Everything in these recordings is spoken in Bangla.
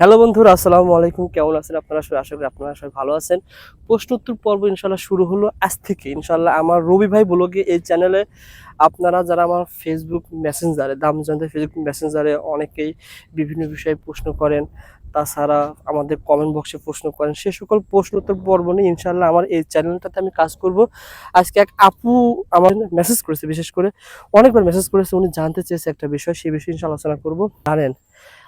হ্যালো বন্ধুরা, আসসালামু আলাইকুম। কেমন আছেন আপনারা? সবাই আশা করি আপনারা সবাই ভালো আছেন। প্রশ্ন উত্তর পর্ব ইনশাল্লাহ শুরু হলো আজ থেকে। ইনশাল্লাহ আমার রবি ভাই ব্লগে এই চ্যানেলে আপনারা যারা আমার ফেসবুক মেসেঞ্জারে দাম জানতে ফেসবুক মেসেঞ্জারে অনেকেই বিভিন্ন বিষয়ে প্রশ্ন করেন, তাছাড়া আমাদের কমেন্ট বক্সে প্রশ্ন করেন, সে সকল প্রশ্ন উত্তর পর্ব নিয়ে ইনশাল্লাহ আমার এই চ্যানেলটাতে আমি কাজ করব। আজকে এক আপু আমার মেসেজ করেছে, বিশেষ করে অনেকবার মেসেজ করেছে, উনি জানতে চেয়েছে একটা বিষয় সেই বিষয়ে ইনশাল্লাহ আলোচনা করব। জানেন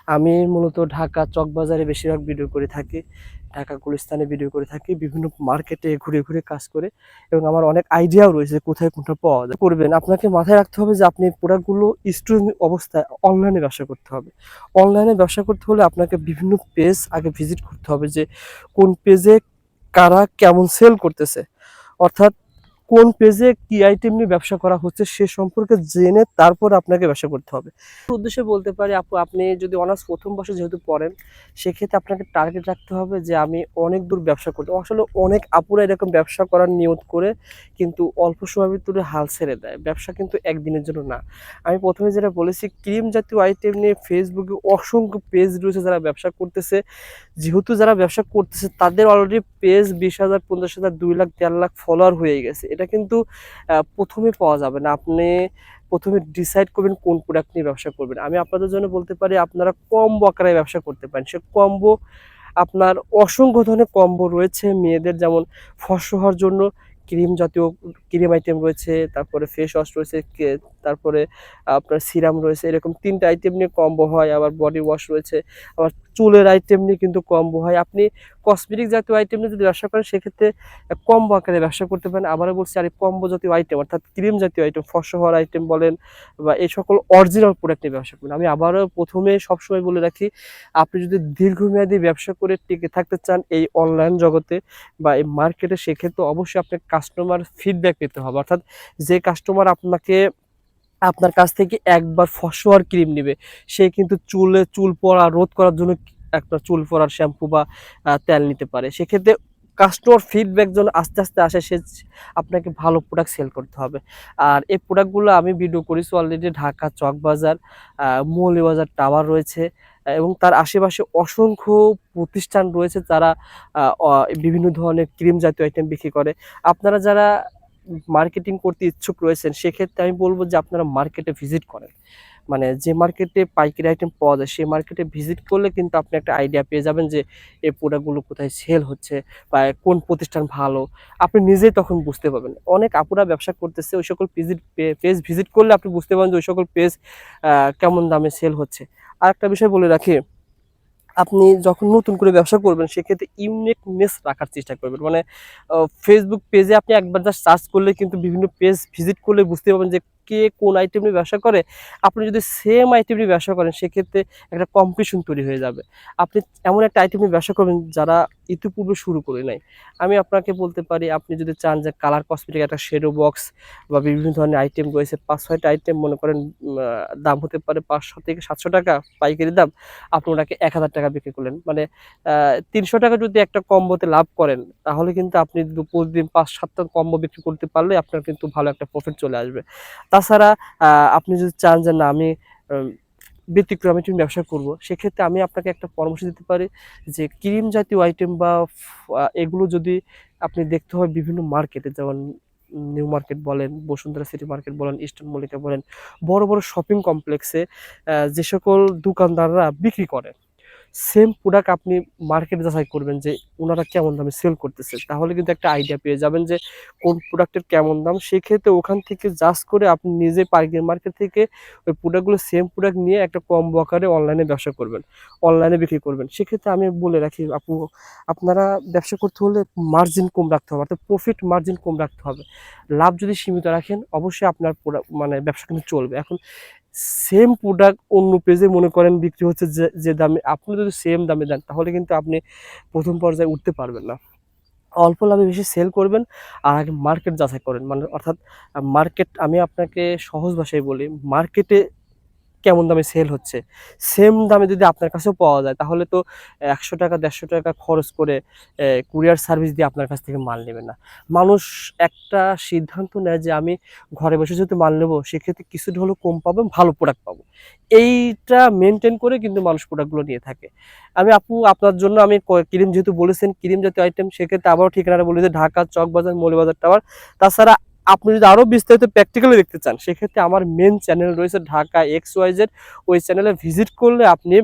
আমি মূলত ঢাকা চকবাজারে বেশিরভাগ ভিডিও করে থাকি, ঢাকা গুলিস্তানে ভিডিও করে থাকি, বিভিন্ন মার্কেটে ঘুরে ঘুরে কাজ করে এবং আমার অনেক আইডিয়াও রয়েছে কোথায় কোনটা পাওয়া যায়। করবেন, আপনাকে মাথায় রাখতে হবে যে আপনি প্রোডাক্টগুলো স্টুডেন্ট অবস্থায় অনলাইনে ব্যবসা করতে হবে। অনলাইনে ব্যবসা করতে হলে আপনাকে বিভিন্ন পেজ আগে ভিজিট করতে হবে যে কোন পেজে কারা কেমন সেল করতেছে। অর্থাৎ কোন পেজে কি আইটেম নিয়ে ব্যবসা করা হচ্ছে সে সম্পর্কে জেনে তারপর আপনাকে ব্যবসা করতে হবে। উদ্দেশ্যে বলতে পারি আপু, আপনি যদি অনার্স প্রথম বর্ষে যেহেতু পড়েন, সেক্ষেত্রে আপনাকে টার্গেট রাখতে হবে যে আমি অনেক দূর ব্যবসা করতে আসলে অনেক আপুরা এরকম ব্যবসা করার নিয়ত করে কিন্তু অল্প সময়ের ভিতরে হাল ছেড়ে দেয়। ব্যবসা কিন্তু একদিনের জন্য না। আমি প্রথমে যেটা বলেছি, ক্রিম জাতীয় আইটেম নিয়ে ফেসবুকে অসংখ্য পেজ রয়েছে যারা ব্যবসা করতেছে। যেহেতু যারা ব্যবসা করতেছে, তাদের অলরেডি পেজ বিশ হাজার, পঞ্চাশ হাজার, দুই লাখ, দেড় লাখ ফলোয়ার হয়ে গেছে। এটা কিন্তু প্রথমে পাওয়া যাবে না। আপনি প্রথমে ডিসাইড করবেন কোন প্রোডাক্ট নিয়ে ব্যবসা করবেন। আমি আপনাদের জন্য বলতে পারি, আপনারা কম্বো আকারে ব্যবসা করতে পারেন। সে কম্বো আপনার অসংখ্য ধরনের কম্বো রয়েছে। মেয়েদের যেমন ফর্সা হওয়ার জন্য ক্রিম জাতীয় ক্রিম আইটেম রয়েছে, তারপরে ফেস ওয়াশ রয়েছে তারপরে আপনার সিরাম রয়েছে, এরকম তিনটা আইটেম নিয়ে কম্বো হয়। আবার বডি ওয়াশ রয়েছে। আবার চুলের আইটেম নিয়ে কিন্তু কম্বো হয়। আপনি কসমেটিক জাতীয় আইটেম নিয়ে যদি ব্যবসা করেন, সেক্ষেত্রে কম্বো আকারে ব্যবসা করতে পারেন। আবারও বলছি, আর কম্বো জাতীয় আইটেম অর্থাৎ ক্রিম জাতীয় আইটেম ফর্সা হওয়ার আইটেম বলেন বা এই সকল অরিজিনাল প্রোডাক্ট নিয়ে ব্যবসা করবেন আমি আবারও প্রথমে সবসময় বলে রাখি, আপনি যদি দীর্ঘমেয়াদী ব্যবসা করে টিকে থাকতে চান এই অনলাইন জগতে বা এই মার্কেটে সেক্ষেত্রে অবশ্যই আপনার কাস্টমার ফিডব্যাক পেতে হবে। অর্থাৎ যে কাস্টমার আপনাকে আপনার কাছ থেকে একবার ফসোয়ার ক্রিম নেবে। সে কিন্তু চুলে, চুল পড়া রোধ করার জন্য একটা চুল পড়ার শ্যাম্পু বা তেল নিতে পারে। সেক্ষেত্রে কাস্টমার ফিডব্যাক যেন আস্তে আস্তে আসে, সে আপনাকে ভালো প্রোডাক্ট সেল করতে হবে। আর এই প্রোডাক্টগুলো আমি ভিডিও করেছি অলরেডি ঢাকা চকবাজার মৌলিবাজার টাওয়ার রয়েছে এবং তার আশেপাশে অসংখ্য প্রতিষ্ঠান রয়েছে যারা বিভিন্ন ধরনের ক্রিম জাতীয় আইটেম বিক্রি করে। আপনারা যারা মার্কেটিং করতে ইচ্ছুক রয়েছেন, সেক্ষেত্রে আমি বলব যে আপনারা মার্কেটে ভিজিট করেন। মানে যে মার্কেটে পাইকারি আইটেম পাওয়া যায়, সেই মার্কেটে ভিজিট করলে কিন্তু আপনি একটা আইডিয়া পেয়ে যাবেন যে এই প্রোডাক্টগুলো কোথায় সেল হচ্ছে বা কোন প্রতিষ্ঠান ভালো। আপনি নিজেই তখন বুঝতে পারবেন। অনেক আপুরা ব্যবসা করতেছে, ওই সকল ভিজিট পেজ ভিজিট করলে আপনি বুঝতে পারবেন যে ওই সকল পেজ কেমন দামে সেল হচ্ছে। আর একটা বিষয় বলে রাখি আপনি যখন নতুন করে ব্যবসা করবেন, সেক্ষেত্রে ইউনিকনেস রাখার চেষ্টা করবেন। মানে ফেসবুক পেজে আপনি একবার জাস্ট সার্চ করলে কিন্তু বিভিন্ন পেজ ভিজিট করলে বুঝতে পারবেন যে কে কোন আইটেম নিয়ে ব্যবসা করে। আপনি যদি সেম আইটেম নিয়ে ব্যবসা করেন, সেক্ষেত্রে একটা কম্পিটিশন তৈরি হয়ে যাবে। আপনি এমন একটা আইটেম নিয়ে ব্যবসা করবেন যারা ইতিপূর্বে শুরু করে নাই। আমি আপনাকে বলতে পারি, আপনি যদি চান যে কালার কসমেটিক একটা শেডো বক্স বা বিভিন্ন ধরনের আইটেম রয়েছে, পাঁচ ছয়টা আইটেম মনে করেন দাম হতে পারে পাঁচশো থেকে সাতশো টাকা পাইকারি দাম, আপনি ওনাকে এক হাজার টাকা বিক্রি করলেন। মানে তিনশো টাকা যদি একটা কম্বোতে লাভ করেন, তাহলে কিন্তু আপনি প্রতিদিন পাঁচ সাতটা কম্বো বিক্রি করতে পারলে আপনার কিন্তু ভালো একটা প্রফিট চলে আসবে। তাছাড়া আপনি যদি চান যে না, আমি ব্যতিক্রমী তুমি ব্যবসা করব, সেক্ষেত্রে আমি আপনাকে একটা পরামর্শ দিতে পারি যে ক্রিম জাতীয় আইটেম বা এগুলো যদি আপনি দেখতে হয় বিভিন্ন মার্কেটে যেমন নিউ মার্কেট বলেন, বসুন্ধরা সিটি মার্কেট বলেন ইস্টার্ন মল্লিকা বলেন, বড় বড় শপিং কমপ্লেক্সে যে সকল দোকানদাররা বিক্রি করে। সেম প্রোডাক্ট আপনি মার্কেটে যাচাই করবেন যে ওনারা কেমন দামে সেল করতেছে, তাহলে কিন্তু একটা আইডিয়া পেয়ে যাবেন যে কোন প্রোডাক্টের কেমন দাম। সেক্ষেত্রে ওখান থেকে জাস্ট করে আপনি নিজে পাইকারি মার্কেট থেকে ওই প্রোডাক্টগুলো সেম প্রোডাক্ট নিয়ে একটা কম আকারে অনলাইনে ব্যবসা করবেন অনলাইনে বিক্রি করবেন। সেক্ষেত্রে আমি বলে রাখি আপু, আপনারা ব্যবসা করতে হলে মার্জিন কম রাখতে হবে, অর্থাৎ প্রফিট মার্জিন কম রাখতে হবে। লাভ যদি সীমিত রাখেন, অবশ্যই আপনার মানে ব্যবসা কিন্তু চলবে। এখন সেম প্রোডাক্ট অন্য পেজে মনে করেন বিক্রি হচ্ছে যে যে দামে, আপনি যদি সেম দামে দেন, তাহলে কিন্তু আপনি প্রথম পর্যায়ে উঠতে পারবেন না। অল্প লাভে বেশি সেল করবেন আর আগে মার্কেট যাচাই করেন। মানে অর্থাৎ মার্কেট আমি আপনাকে সহজ ভাষায় বলি মার্কেটে কেমন দামে সেল হচ্ছে? সেম দামে যদি আপনার কাছেও পাওয়া যায়, তাহলে তো একশো টাকা, দেড়শো টাকা খরচ করে কুরিয়ার সার্ভিস দিয়ে আপনার কাছ থেকে মাল নেবে না। মানুষ একটা সিদ্ধান্ত নেয় যে আমি ঘরে বসে যদি মাল নেব, সেক্ষেত্রে কিছুটা হলেও কম পাবো, ভালো প্রোডাক্ট পাবো। এইটা মেনটেন করে কিন্তু মানুষ প্রোডাক্টগুলো নিয়ে থাকে। আমি আপু, আপনার জন্য আমি ক্রিম যেহেতু বলেছেন, ক্রিম জাতীয় আইটেম সেক্ষেত্রে আবারও ঠিকানাটা বলি যে ঢাকা চকবাজার মৌলিবাজার টাওয়ার তাছাড়া আপনি যদি আরও বিস্তারিত প্র্যাকটিক্যালি দেখতে চান, সেক্ষেত্রে আমার মেন চ্যানেল রয়েছে ঢাকা এক্স ওয়াইজেড ওই চ্যানেলে ভিজিট করলে আপনি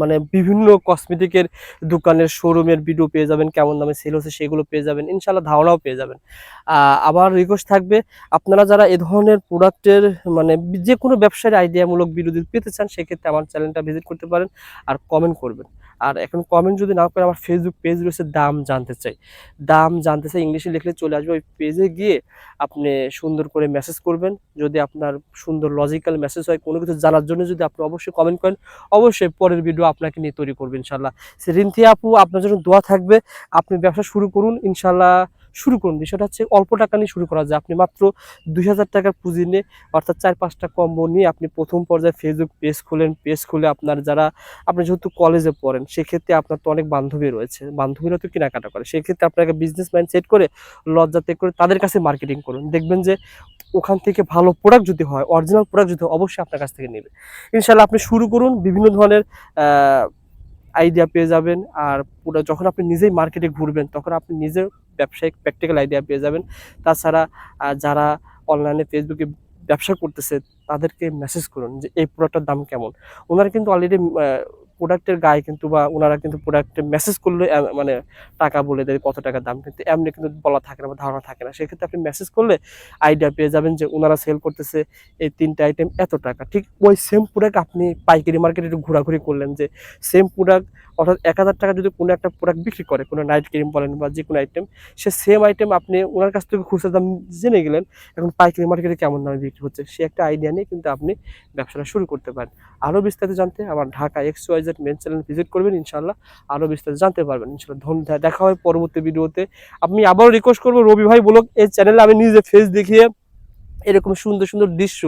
মানে বিভিন্ন কসমেটিকের দোকানের শোরুমের ভিডিও পেয়ে যাবেন, কেমন দামে সেল হচ্ছে সেগুলো পেয়ে যাবেন ইনশাল্লাহ ধারণাও পেয়ে যাবেন। আবার রিকোয়েস্ট থাকবে, আপনারা যারা এ ধরনের প্রোডাক্টের মানে যে কোনো ব্যবসার আইডিয়ামূলক ভিডিও পেতে চান, সেক্ষেত্রে আমার চ্যানেলটা ভিজিট করতে পারেন আর কমেন্ট করবেন। আর এখন কমেন্ট যদি না করে আমার ফেসবুক পেজ রয়েছে দাম জানতে চাই। দাম জানতে চাই ইংলিশে লিখলে চলে আসবে। ওই পেজে গিয়ে আপনি সুন্দর করে মেসেজ করবেন। যদি আপনার সুন্দর লজিক্যাল মেসেজ হয়, কোনো কিছু জানার জন্য যদি আপনি অবশ্যই কমেন্ট করেন, অবশ্যই পরের ভিডিও আপনাকে নিয়ে তৈরি করবেন ইনশাল্লাহ সে রিন্থিয়া আপু, আপনার জন্য দোয়া থাকবে। আপনি ব্যবসা শুরু করুন ইনশাল্লাহ শুরু করুন। বিষয়টা হচ্ছে অল্প টাকা নিয়ে শুরু করা যায়। আপনি মাত্র দুই হাজার টাকার পুঁজি নিয়ে, অর্থাৎ চার, পাঁচটা কম্বো নিয়ে আপনি প্রথম পর্যায়ে ফেসবুক পেজ খুলেন। পেজ খুলে আপনার যারা, আপনি যেহেতু কলেজে পড়েন, সেক্ষেত্রে আপনার তো অনেক বান্ধবী রয়েছে। বান্ধবীরা তো কেনাকাটা করে। সেক্ষেত্রে আপনাকে বিজনেস মাইন্ড সেট করে, লজ্জা ত্যাগ করে তাদের কাছে মার্কেটিং করুন। দেখবেন যে ওখান থেকে ভালো প্রোডাক্ট যদি হয় অরিজিনাল প্রোডাক্ট যদি অবশ্যই আপনার কাছ থেকে নেবে। ইনশাল্লাহ আপনি শুরু করুন বিভিন্ন ধরনের আইডিয়া পেয়ে যাবেন আর পুরো যখন আপনি নিজেই মার্কেটে ঘুরবেন, তখন আপনি নিজের ব্যবসায়িক প্র্যাকটিক্যাল আইডিয়া পেয়ে যাবেন। তাছাড়া যারা অনলাইনে ফেসবুকে ব্যবসা করতেছে, তাদেরকে মেসেজ করুন যে, এই প্রোডাক্টটার দাম কেমন? ওনারা কিন্তু অলরেডি প্রোডাক্টের গায়ে কিন্তু বা ওনারা কিন্তু প্রোডাক্টে মেসেজ করলে মানে টাকা বলে দেয় কত টাকা দাম, কিন্তু এমনি কিন্তু বলা থাকে না বা ধারণা থাকে না। সেক্ষেত্রে আপনি মেসেজ করলে আইডিয়া পেয়ে যাবেন যে ওনারা সেল করতেছে এই তিনটা আইটেম এত টাকা। ঠিক ওই সেম প্রোডাক্ট আপনি পাইকারি মার্কেটে একটু ঘোরাঘুরি করলেন যে সেম প্রোডাক্ট অর্থাৎ এক হাজার টাকা যদি কোনো একটা প্রোডাক্ট বিক্রি করে, কোনো নাইট ক্রিম বলেন বা যে কোনো আইটেম সে সেম আইটেম আপনি ওনার কাছ থেকে খুচরা দাম জেনে গেলেন, এখন পাইকারি মার্কেটে কেমন দামে বিক্রি হচ্ছে? সে একটা আইডিয়া নিয়ে কিন্তু আপনি ব্যবসাটা শুরু করতে পারেন। আরও বিস্তারিত জানতে আমার Dhaka X Y Z men channel visit করবেন ইনশাল্লাহ আরও বিস্তারিত জানতে পারবেন ইনশাল্লাহ ধন্যবাদ দেখা হয় পরবর্তী ভিডিওতে। আমি আবারও রিকোয়েস্ট করব, রবি ভাই বলুক, এই চ্যানেলে আমি নিজে ফেস দেখিয়ে এরকম সুন্দর সুন্দর দৃশ্য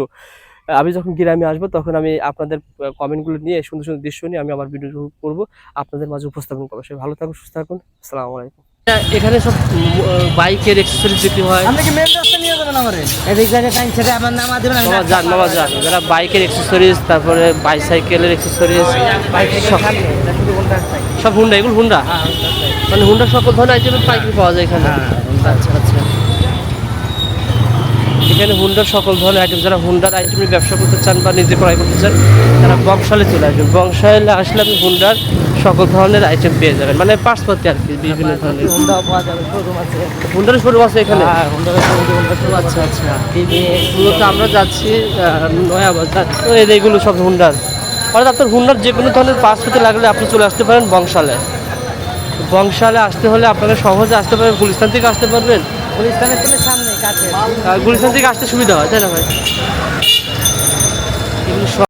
আমি যখন গ্রামে আসব তখন আমি আপনাদের কমেন্টগুলো নিয়ে সুন্দর সুন্দর দৃশ্য নিয়ে আমি আমার ভিডিও করব। আপনাদের মাঝে উপস্থাপন করব। সে ভালো থাকুন সুস্থ থাকুন। আসসালামু আলাইকুম। এখানে সব বাইকের এক্সেসরিজ বিক্রি হয়। আপনি কি মেন রাস্তা নিয়ে যাবেন আমারে? এদিক থেকে টাইম ছেড়ে আমার নাম দেবেন আমি যান বাবা যান। যারা বাইকের এক্সেসরিজ তারপরে বাইসাইকেলের এক্সেসরিজ সব হুন্ডা এগুলো হুন্ডা মানে হুন্ডা সকল ধরনের আইটেমের পাইকারি পাওয়া যায় এখানে। আচ্ছা আচ্ছা। এখানে হুন্ডার সকল ধরনের আইটেম যারা হুন্ডার আইটেমের ব্যবসা করতে চান বা নিজে ক্রয় করতে চান তারা বংশালে চলে আসবেন। বংশালে আসলে আপনি হুন্ডার সকল ধরনের আইটেম পেয়ে যাবেন। মানে পার্সপাতি আর কি বিভিন্ন ধরনের। হুন্ডা পাওয়া যাবে শোরুম আছে। হুন্ডার শোরুম আছে এখানে? হ্যাঁ আচ্ছা আচ্ছা। মূলত আমরা যাচ্ছি তো এইগুলো সব হুন্ডার অর্থাৎ আপনার হুন্ডার যে কোনো ধরনের পাসপোর্টে লাগলে আপনি চলে আসতে পারেন বংশালে। বংশালে আসতে হলে আপনাকে সহজে আসতে পারবেন গুলিস্তান থেকে আসতে পারবেন। গুলিস্তানের থেকে গুলিস্তান থেকে আসতে সুবিধা হয় তাই না ভাই?